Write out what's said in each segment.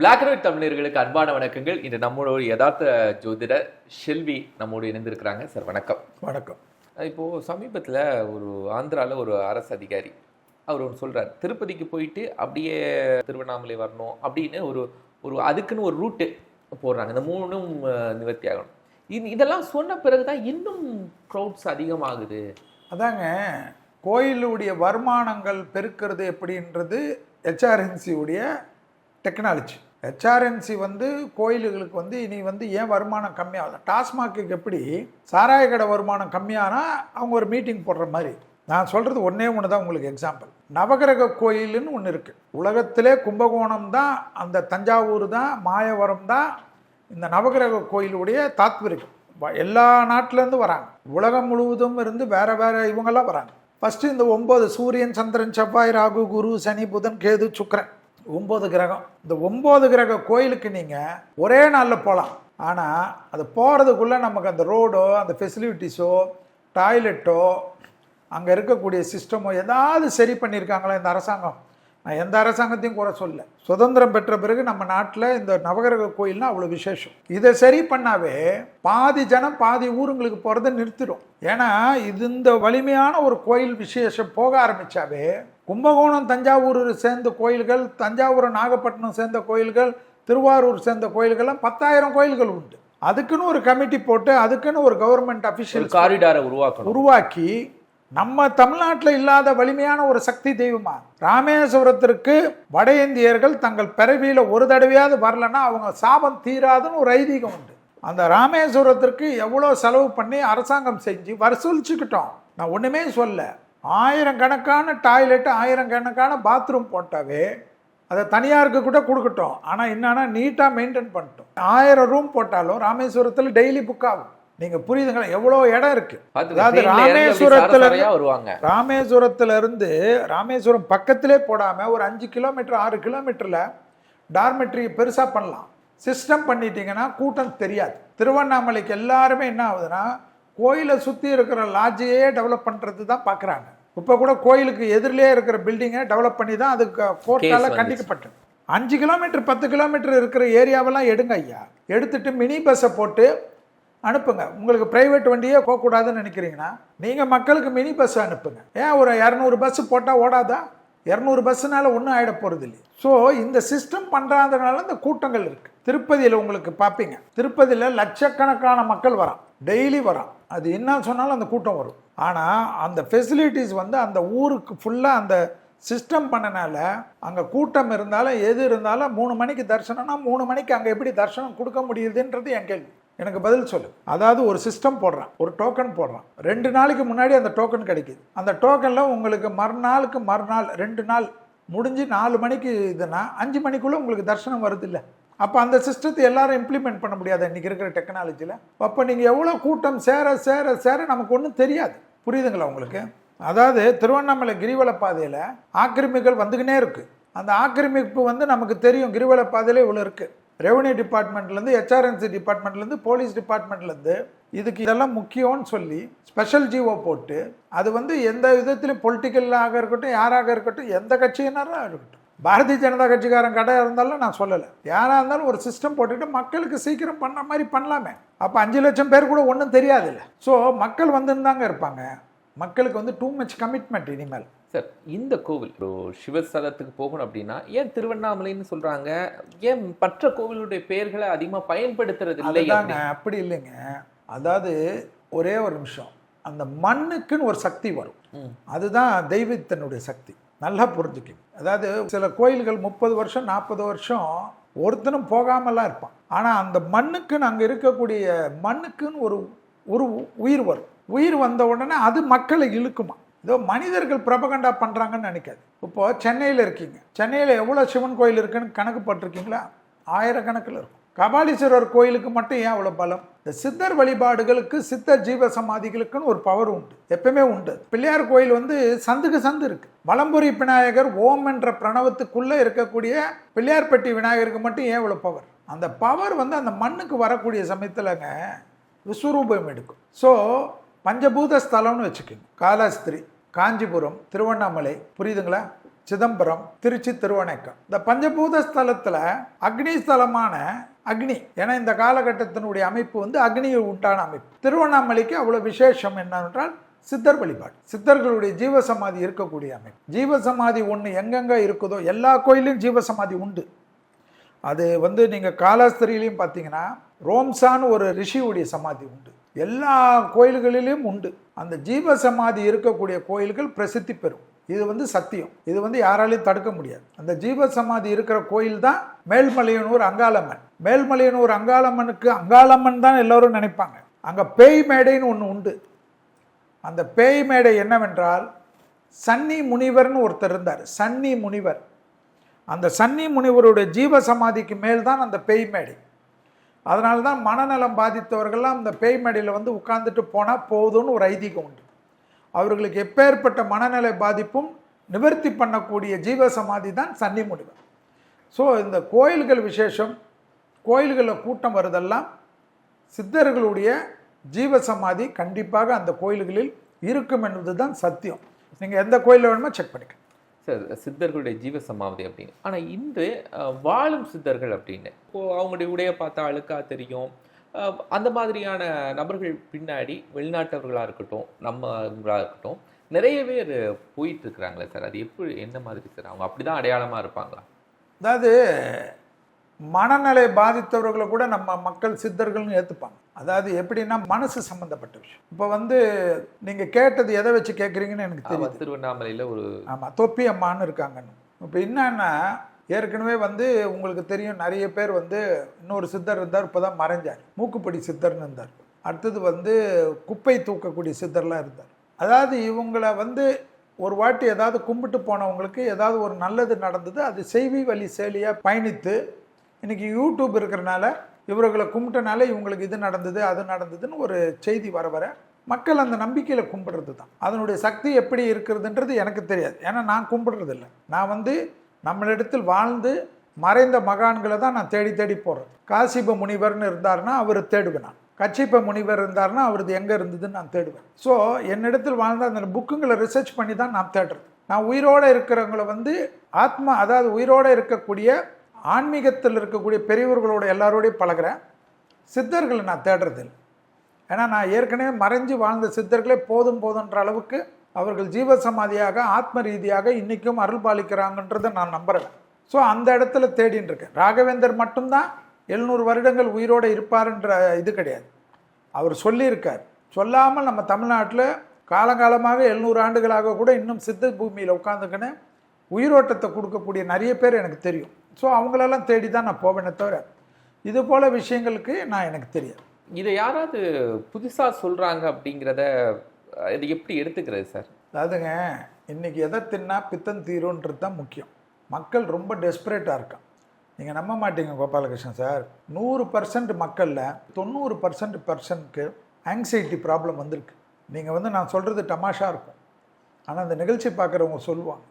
Black and white தமிழர்களுக்கு அன்பான வணக்கங்கள். இன்று நம்மளோட யதார்த்த ஜோதிடர் ஷெல்வி நம்மோடு இணைந்திருக்கிறாங்க. சார் வணக்கம். வணக்கம். இப்போ சமீபத்தில் ஒரு ஆந்திரால ஒரு அரசு அதிகாரி அவர் ஒன்று சொல்றாரு. திருப்பதிக்கு போயிட்டு அப்படியே திருவண்ணாமலை வரணும் அப்படின்னு ஒரு ஒரு அதுக்குன்னு ஒரு ரூட்டு போடுறாங்க. இந்த மூணும் நிவர்த்தி ஆகணும். இது இதெல்லாம் சொன்ன பிறகுதான் இன்னும் க்ரௌட்ஸ் அதிகமாகுது. அதாங்க கோயிலுடைய வருமானங்கள் பெருக்கிறது எப்படின்றது ஹெச்ஆர்என்சியுடைய டெக்னாலஜி ஹெச்ஆர்என்சி வந்து கோயில்களுக்கு வந்து இனி வந்து ஏன் வருமானம் கம்மியாகுது டாஸ்மாக்கு எப்படி சாராய கடை வருமானம் கம்மியானா அவங்க ஒரு மீட்டிங் போடுற மாதிரி. நான் சொல்கிறது ஒன்றே ஒன்று தான் உங்களுக்கு எக்ஸாம்பிள் நவகிரக கோயிலுன்னு ஒன்று இருக்குது உலகத்திலே கும்பகோணம் தான் அந்த தஞ்சாவூர் தான் மாயவரம் தான் இந்த நவகிரக கோயிலுடைய தாத்விரிகம் எல்லா நாட்டிலேருந்து வராங்க. உலகம் முழுவதும் இருந்து வேறு வேறு இவங்கெல்லாம் வராங்க. ஃபஸ்ட்டு இந்த ஒம்பது சூரியன் சந்திரன் செவ்வாய் ராகு குரு சனி புதன் கேது சுக்கரன். ஒம்பது கிரகம். இந்த ஒம்பது கிரக கோயிலுக்கு நீங்கள் ஒரே நாளில் போகலாம் ஆனால் அது போகிறதுக்குள்ளே நமக்கு அந்த ரோடோ அந்த ஃபெசிலிட்டிஸோ டாய்லெட்டோ அங்கே இருக்கக்கூடிய சிஸ்டமோ ஏதாவது சரி பண்ணியிருக்காங்களா இந்த அரசாங்கம்? நான் எந்த அரசாங்கத்தையும் குறை சொல்ல சுதந்திரம் பெற்ற பிறகு நம்ம நாட்டில் இந்த நவகிரக கோயில்னா அவ்வளோ விசேஷம். இதை சரி பண்ணாவே பாதி ஜனம் பாதி ஊருங்களுக்கு போகிறத நிறுத்திடும். ஏன்னா இது இந்த வலிமையான ஒரு கோயில் விசேஷம் போக ஆரம்பித்தாவே கும்பகோணம் தஞ்சாவூர் சேர்ந்த கோயில்கள் தஞ்சாவூர் நாகப்பட்டினம் சேர்ந்த கோயில்கள் திருவாரூர் சேர்ந்த கோயில்கள்லாம் பத்தாயிரம் கோயில்கள் உண்டு. அதுக்குன்னு ஒரு கமிட்டி போட்டு அதுக்குன்னு ஒரு கவர்மெண்ட் அஃபிஷியல் காரிடாரை உருவாக்கணும். உருவாக்கி நம்ம தமிழ்நாட்டில் இல்லாத வலிமையான ஒரு சக்தி தெய்வமா ராமேஸ்வரத்திற்கு வட இந்தியர்கள் தங்கள் பிறவியில் ஒரு தடவையாவது வரலன்னா அவங்க சாபம் தீராதுன்னு ஒரு ஐதீகம் உண்டு. அந்த ராமேஸ்வரத்திற்கு எவ்வளோ செலவு பண்ணி அரசாங்கம் செஞ்சு வசூலிச்சுக்கிட்டோம். நான் ஒன்றுமே சொல்ல ஆயிரம் கணக்கான டாய்லெட் ஆயிரம் கணக்கான பாத்ரூம் போட்டாவே அதை தனியாருக்கு கூட கொடுக்கட்டும். ஆனால் என்னன்னா நீட்டாக மெயின்டைன் பண்ணிட்டோம். ஆயிரம் ரூம் போட்டாலும் ராமேஸ்வரத்தில் டெய்லி புக் ஆகும். நீங்கள் புரியுதுங்களா? எவ்வளோ இடம் இருக்குது அதாவது ராமேஸ்வரத்துல வருவாங்க. ராமேஸ்வரத்துல இருந்து ராமேஸ்வரம் பக்கத்திலே போடாம ஒரு அஞ்சு கிலோமீட்டர் ஆறு கிலோமீட்டர்ல டார்மெட்ரி பெருசா பண்ணலாம். சிஸ்டம் பண்ணிட்டீங்கன்னா கூட்டம் தெரியாது. திருவண்ணாமலைக்கு எல்லாருமே என்ன ஆகுதுன்னா கோயிலை சுற்றி இருக்கிற லாட்ஜையே டெவலப் பண்ணுறது தான் பார்க்குறாங்க இப்போ கூட கோயிலுக்கு எதிரிலே இருக்கிற பில்டிங்கை டெவலப் பண்ணி தான் அதுக்கு கோர்ட்டால். கண்டிக்கப்பட்டது. அஞ்சு கிலோமீட்டர் பத்து கிலோமீட்டர் இருக்கிற ஏரியாவெல்லாம் எடுங்க ஐயா. எடுத்துட்டு மினி பஸ்ஸை போட்டு அனுப்புங்க. உங்களுக்கு பிரைவேட் வண்டியே போகக்கூடாதுன்னு நினைக்கிறீங்கன்னா நீங்கள் மக்களுக்கு மினி பஸ் அனுப்புங்க. ஏன் ஒரு இரநூறு பஸ் போட்டால் ஓடாதா? இரநூறு பஸ்ஸுனால ஒன்றும் ஆகிட போகிறது இல்லை ஸோ இந்த சிஸ்டம் பண்ணுறாதனால இந்த கூட்டங்கள் இருக்குது திருப்பதியில் உங்களுக்கு பார்ப்பீங்க திருப்பதியில் லட்சக்கணக்கான மக்கள் வரான். டெய்லி வரான். அது என்ன சொன்னாலும் அந்த கூட்டம் வரும். ஆனால் அந்த ஃபெசிலிட்டிஸ் வந்து அந்த ஊருக்கு ஃபுல்லாக அந்த சிஸ்டம் பண்ணனால அங்கே கூட்டம் இருந்தாலும் எது இருந்தாலும் மூணு மணிக்கு தரிசனம்னா மூணு மணிக்கு அங்கே எப்படி தரிசனம் கொடுக்க முடியுதுன்றது என் கேள்வி. எனக்கு பதில் சொல்லு. அதாவது ஒரு சிஸ்டம் போடுறான் ஒரு டோக்கன் போடுறான். ரெண்டு நாளைக்கு முன்னாடி அந்த டோக்கன் கிடைக்குது. அந்த டோக்கனில் உங்களுக்கு மறுநாளுக்கு மறுநாள் ரெண்டு நாள் முடிஞ்சு நாலு மணிக்கு இதுனா அஞ்சு மணிக்குள்ளே உங்களுக்கு தரிசனம் வருது இல்லை? அப்போ அந்த சிஸ்டத்தை எல்லாரும் இம்ப்ளிமெண்ட் பண்ண முடியாது இன்றைக்கி இருக்கிற டெக்னாலஜியில் அப்போ நீங்கள் எவ்வளோ கூட்டம் சேர சேர சேர நமக்கு ஒன்றும் தெரியாது. புரியுதுங்களா உங்களுக்கு? அதாவது திருவண்ணாமலை கிரிவல பாதையில் ஆக்கிரமிகள் வந்துக்கினே இருக்குது அந்த ஆக்கிரமிப்பு வந்து நமக்கு தெரியும். கிரிவல பாதையில் இவ்வளோ இருக்குது ரெவன்யூ டிபார்ட்மெண்ட்லேருந்து ஹெச்ஆர்என்சி டிபார்ட்மெண்ட்லேருந்து போலீஸ் டிபார்ட்மெண்ட்லேருந்து இதுக்கு இதெல்லாம் முக்கியம்னு சொல்லி ஸ்பெஷல் ஜிஓ போட்டு அது வந்து எந்த விதத்திலும் பொலிட்டிக்கலாக இருக்கட்டும் யாராக இருக்கட்டும் எந்த கட்சியினராக இருக்கட்டும். பாரதிய ஜனதா கட்சிக்காரன் கடை இருந்தாலும் நான் சொல்லலை. யாராக இருந்தாலும் ஒரு சிஸ்டம் போட்டுட்டு மக்களுக்கு சீக்கிரம் பண்ண மாதிரி பண்ணலாமே. அப்போ அஞ்சு லட்சம் பேர் கூட ஒன்றும் தெரியாதுல்ல. ஸோ மக்கள் வந்துன்னு இருப்பாங்க. மக்களுக்கு வந்து டூ மச் கமிட்மெண்ட் இனிமேல். சார் இந்த கோவில் ஒரு சிவஸ்தலத்துக்கு போகணும் அப்படின்னா ஏன் திருவண்ணாமலைன்னு சொல்றாங்க? ஏன் மற்ற கோவிலுடைய பெயர்களை அதிகமா பயன்படுத்துறது இல்லை அப்படி இல்லைங்க. அதாவது ஒரே ஒரு நிமிஷம். அந்த மண்ணுக்குன்னு ஒரு சக்தி வரும். அதுதான் தெய்வத்தினுடைய சக்தி. நல்லா புரிஞ்சுக்கிங்க. அதாவது சில கோயில்கள் முப்பது வருஷம் நாற்பது வருஷம் ஒருத்தனும் போகாமலாம் இருப்பான். ஆனால் அந்த மண்ணுக்குன்னு அங்கே இருக்கக்கூடிய மண்ணுக்குன்னு ஒரு ஒரு உயிர் வரும். உயிர் வந்த உடனே அது மக்களை இழுக்குமா? ஏதோ மனிதர்கள் பிரபகண்டா பண்ணுறாங்கன்னு நினைக்காது. இப்போ சென்னையில் இருக்கீங்க. சென்னையில் எவ்வளோ சிவன் கோயில் இருக்குன்னு கணக்கு பட்டிருக்கீங்களா? ஆயிரக்கணக்கில் இருக்கும். கபாலீஸ்வரர் கோயிலுக்கு மட்டும் ஏன் அவ்வளோ பலம்? இந்த சித்தர் வழிபாடுகளுக்கு சித்தர் ஜீவ சமாதிகளுக்குன்னு ஒரு பவர் உண்டு. எப்பவுமே உண்டு. பிள்ளையார் கோயில் வந்து சந்துக்கு சந்து இருக்கு. மலம்புரி விநாயகர் ஓம் என்ற பிரணவத்துக்குள்ளே இருக்கக்கூடிய பிள்ளையார்பட்டி விநாயகருக்கு மட்டும் ஏன் இவ்வளோ பவர் அந்த பவர் வந்து அந்த மண்ணுக்கு வரக்கூடிய சமயத்தில்ங்க விஸ்வரூபம் எடுக்கும். ஸோ பஞ்சபூத ஸ்தலம்னு வச்சுக்கோங்க. காலாஸ்திரி காஞ்சிபுரம் திருவண்ணாமலை. புரியுதுங்களா? சிதம்பரம் திருச்சி திருவணக்கம். இந்த பஞ்சபூத ஸ்தலத்தில் அக்னி ஸ்தலமான அக்னி. ஏன்னா இந்த காலகட்டத்தினுடைய அமைப்பு வந்து அக்னியை உண்டான அமைப்பு. திருவண்ணாமலைக்கு அவ்வளோ விசேஷம் என்னவென்றால் சித்தர் வழிபாடு. சித்தர்களுடைய ஜீவசமாதி இருக்கக்கூடிய அமைப்பு. ஜீவசமாதி ஒன்று எங்கெங்கே இருக்குதோ எல்லா கோயிலும் ஜீவசமாதி உண்டு. அது வந்து நீங்கள் காலாஸ்திரியிலையும் பார்த்தீங்கன்னா ரோம்சான்னு ஒரு ரிஷியுடைய சமாதி உண்டு. எல்லா கோயில்களிலும் உண்டு. அந்த ஜீவ சமாதி இருக்கக்கூடிய கோயில்கள் பிரசித்தி பெறும். இது வந்து சத்தியம். இது வந்து யாராலையும் தடுக்க முடியாது. அந்த ஜீவ சமாதி இருக்கிற கோயில் தான் மேல்மலையனூர் அங்காளம்மன். மேல்மலையனூர் அங்காளம்மனுக்கு அங்காளம்மன் தான் எல்லோரும் நினைப்பாங்க. அங்கே பேய் மேடைன்னு ஒன்று உண்டு. அந்த பேய் மேடை என்னவென்றால் சன்னி முனிவர்னு ஒருத்தர் இருந்தார். சன்னி முனிவர். அந்த சன்னி முனிவருடைய ஜீவ சமாதிக்கு மேல் தான் அந்த பேய் மேடை. அதனால தான் மனநலம் பாதித்தவர்கள்லாம் அந்த பேய் மேடையில் வந்து உட்காந்துட்டு போனால் போதும்னு ஒரு ஐதீகம் உண்டு. அவர்களுக்கு எப்பேற்பட்ட மனநிலை பாதிப்பும் நிவர்த்தி பண்ணக்கூடிய ஜீவ சமாதி தான் சன்னி முனிவர் ஸோ இந்த கோயில்கள் விசேஷம் கோயில்களில் கூட்டம் வருதெல்லாம் சித்தர்களுடைய ஜீவ சமாதி கண்டிப்பாக அந்த கோயில்களில் இருக்கும் என்பது தான் சத்தியம். நீங்கள் எந்த கோயிலில் வேணுமோ செக் பண்ணிக்கலாம் சார் சித்தர்களுடைய ஜீவ சமாதி அப்படின்னு. ஆனால் இன்று வாழும் சித்தர்கள் அப்படின்னு. இப்போது அவங்களுடைய உடைய பார்த்தா அழுக்கா தெரியும். அந்த மாதிரியான நபர்கள் பின்னாடி வெளிநாட்டவர்களாக இருக்கட்டும் நம்மளாக இருக்கட்டும் நிறைய பேர் போயிட்டு இருக்கிறாங்களே சார். அது எப்படி என்ன மாதிரி சார்? அவங்க அப்படிதான் அடையாளமாக இருப்பாங்களா? அதாவது மனநிலை பாதித்தவர்களை கூட நம்ம மக்கள் சித்தர்கள்னு ஏற்றுப்பாங்க அதாவது எப்படின்னா மனசு சம்மந்தப்பட்ட விஷயம். இப்போ வந்து நீங்கள் கேட்டது எதை வச்சு கேட்குறீங்கன்னு எனக்கு தெரியும் திருவண்ணாமலையில் ஒரு ஆமாம் தொப்பி அம்மான்னு இருக்காங்கன்னு. இப்போ என்னன்னா ஏற்கனவே வந்து உங்களுக்கு தெரியும் நிறைய பேர் வந்து இன்னொரு சித்தர் இருந்தார் இப்போ தான் மறைஞ்சார். மூக்குப்படி சித்தர்னு இருந்தார். அடுத்தது வந்து குப்பை தூக்கக்கூடிய சித்தர்லாம் இருந்தார். அதாவது இவங்களை வந்து ஒரு வாட்டி ஏதாவது கும்பிட்டு போனவங்களுக்கு ஏதாவது ஒரு நல்லது நடந்தது அது செய்வி வழி செயலியாக பயணித்து இன்னைக்கு யூடியூப் இருக்கிறனால இவர்களை கும்பிட்டனால இவங்களுக்கு இது நடந்தது அது நடந்ததுன்னு ஒரு செய்தி வர வர மக்கள் அந்த நம்பிக்கையில் கும்பிடுறது தான் அதனுடைய சக்தி எப்படி இருக்கிறதுன்றது எனக்கு தெரியாது. ஏன்னா நான் கும்பிடுறதில்ல. நான் வந்து நம்மளிடத்தில் வாழ்ந்து மறைந்த மகான்களை தான் நான் தேடி தேடி போடுறேன் காசிப முனிவர்னு இருந்தாருன்னா அவர் தேடுவேன் நான் கச்சிப்ப முனிவர் இருந்தார்னா அவரது எங்கே இருந்ததுன்னு நான் தேடுவேன். ஸோ என்னிடத்தில் வாழ்ந்த அந்த புக்குங்களை ரிசர்ச் பண்ணி தான் நான் தேடுறது. நான் உயிரோடு இருக்கிறவங்கள வந்து ஆத்மா அதாவது உயிரோடு இருக்கக்கூடிய ஆன்மீகத்தில் இருக்கக்கூடிய பெரியவர்களோட எல்லாரோடையும் பழகுறேன். சித்தர்களை நான் தேடுறது இல்லை ஏன்னா நான் ஏற்கனவே மறைஞ்சு வாழ்ந்த சித்தர்களே போதும் போதுன்ற அளவுக்கு அவர்கள் ஜீவசமாதியாக ஆத்ம ரீதியாக இன்றைக்கும் அருள் பாலிக்கிறாங்கன்றதை நான் நம்புகிறேன் ஸோ அந்த இடத்துல தேடின்னு இருக்கேன். ராகவேந்தர் மட்டும்தான் எழுநூறு வருடங்கள் உயிரோடு இருப்பாருன்ற இது கிடையாது. அவர் சொல்லியிருக்கார். சொல்லாமல் நம்ம தமிழ்நாட்டில் காலங்காலமாக எழுநூறு ஆண்டுகளாக கூட இன்னும் சித்த பூமியில் உட்காந்துக்கின்னு உயிரோட்டத்தை கொடுக்கக்கூடிய நிறைய பேர் எனக்கு தெரியும். ஸோ அவங்களெல்லாம் தேடி தான் நான் போவேனே தவிர இது போல் விஷயங்களுக்கு நான் எனக்கு தெரியும் இதை யாராவது புதுசாக சொல்கிறாங்க அப்படிங்கிறத இது எப்படி எடுத்துக்கிறது சார்? அதுங்க இன்றைக்கி எதை தின்னா பித்தம் தீரும்ன்றது தான் முக்கியம். மக்கள் ரொம்ப டெஸ்பரேட்டாக இருக்கான் நீங்கள் நம்ப மாட்டீங்க கோபாலகிருஷ்ணன் சார். நூறு பர்சன்ட் மக்களில் தொண்ணூறு பர்சன்ட் பர்சன்ட்க்கு ஆங்ஸைட்டி ப்ராப்ளம் வந்திருக்கு. நீங்கள் வந்து நான் சொல்கிறது டமாஷாக இருக்கும். ஆனால் அந்த நிகழ்ச்சி பார்க்குறவங்க சொல்லுவாங்க.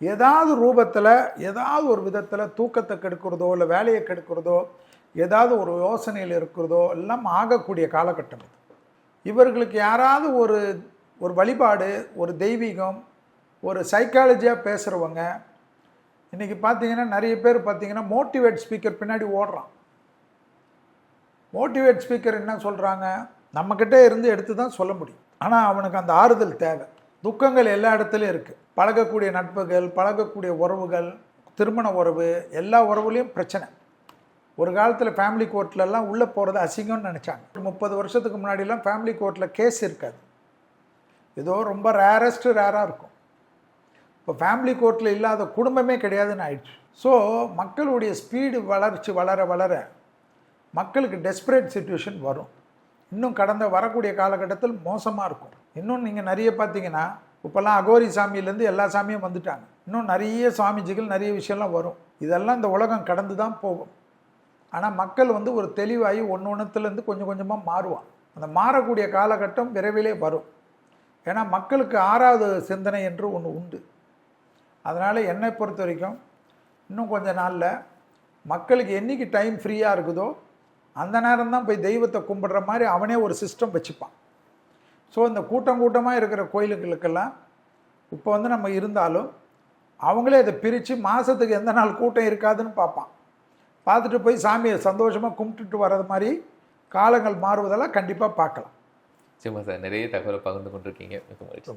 ஏதாவது ரூபத்தில் ஏதாவது ஒரு விதத்தில் தூக்கத்தை கெடுக்கிறதோ இல்லை வேலையை கெடுக்கிறதோ ஏதாவது ஒரு யோசனையில் இருக்கிறதோ எல்லாம் ஆகக்கூடிய காலகட்டம் இது. இவர்களுக்கு யாராவது ஒரு ஒரு வழிபாடு ஒரு தெய்வீகம் ஒரு சைக்காலஜியாக பேசுகிறவங்க இன்றைக்கி பார்த்தீங்கன்னா நிறைய பேர் பார்த்தீங்கன்னா மோட்டிவேட் ஸ்பீக்கர் பின்னாடி ஓடுறான். மோட்டிவேட் ஸ்பீக்கர் என்ன சொல்கிறாங்க நம்மக்கிட்டே இருந்து எடுத்து தான் சொல்ல முடியும். ஆனால் அவனுக்கு அந்த ஆறுதல் தேவை. துக்கங்கள் எல்லா இடத்துலையும் இருக்குது பழகக்கூடிய நட்புகள் பழகக்கூடிய உறவுகள் திருமண உறவு எல்லா உறவுலேயும் பிரச்சனை. ஒரு காலத்தில் ஃபேமிலி கோர்ட்லலாம் உள்ளே போகிறது அசிங்கம்னு நினச்சாங்க. முப்பது வருஷத்துக்கு முன்னாடிலாம் ஃபேமிலி கோர்ட்டில் கேஸ் இருக்காது. ஏதோ ரொம்ப ரேரஸ்ட்டு ரேராக இருக்கும். இப்போ ஃபேமிலி கோர்ட்டில் இல்லாத குடும்பமே கிடையாதுன்னு ஆயிடுச்சு. ஸோ மக்களுடைய ஸ்பீடு வளர்ச்சி வளர வளர மக்களுக்கு டெஸ்பரேட் சுச்சுவேஷன் வரும். இன்னும் கடந்த வரக்கூடிய காலகட்டத்தில் மோசமாக இருக்கும். இன்னும் நீங்கள் நிறைய பார்த்தீங்கன்னா இப்போல்லாம் அகோரி சாமியிலேருந்து எல்லா சாமியும் வந்துட்டாங்க. இன்னும் நிறைய சுவாமிஜிகள் நிறைய விஷயம்லாம் வரும். இதெல்லாம் இந்த உலகம் கடந்து தான் போகும். ஆனால் மக்கள் வந்து ஒரு தெளிவாகி ஒன்று ஒன்றுத்துலேருந்து கொஞ்சம் கொஞ்சமாக மாறுவான். அந்த மாறக்கூடிய காலகட்டம் விரைவிலே வரும். ஏன்னா மக்களுக்கு ஆறாவது சிந்தனை என்று ஒன்று உண்டு. அதனால் என்னை பொறுத்த வரைக்கும் இன்னும் கொஞ்ச நாளில் மக்களுக்கு என்னைக்கு டைம் ஃப்ரீயாக இருக்குதோ அந்த நேரம் தான் போய் தெய்வத்தை கும்பிடுற மாதிரி அவனே ஒரு சிஸ்டம் வச்சுப்பான். ஸோ இந்த கூட்டம் கூட்டமாக இருக்கிற கோயிலுகளுக்கெல்லாம் இப்போ வந்து நம்ம இருந்தாலும் அவங்களே அதை பிரித்து மாதத்துக்கு எந்த நாள் கூட்டம் இருக்காதுன்னு பார்ப்பான். பார்த்துட்டு போய் சாமியை சந்தோஷமாக கும்பிட்டுட்டு வர்றது மாதிரி காலங்கள் மாறுவதெல்லாம் கண்டிப்பாக பார்க்கலாம். சும்மா சார் நிறைய தகவலை பகிர்ந்து கொண்டிருக்கீங்க. மிக மகிழ்ச்சி.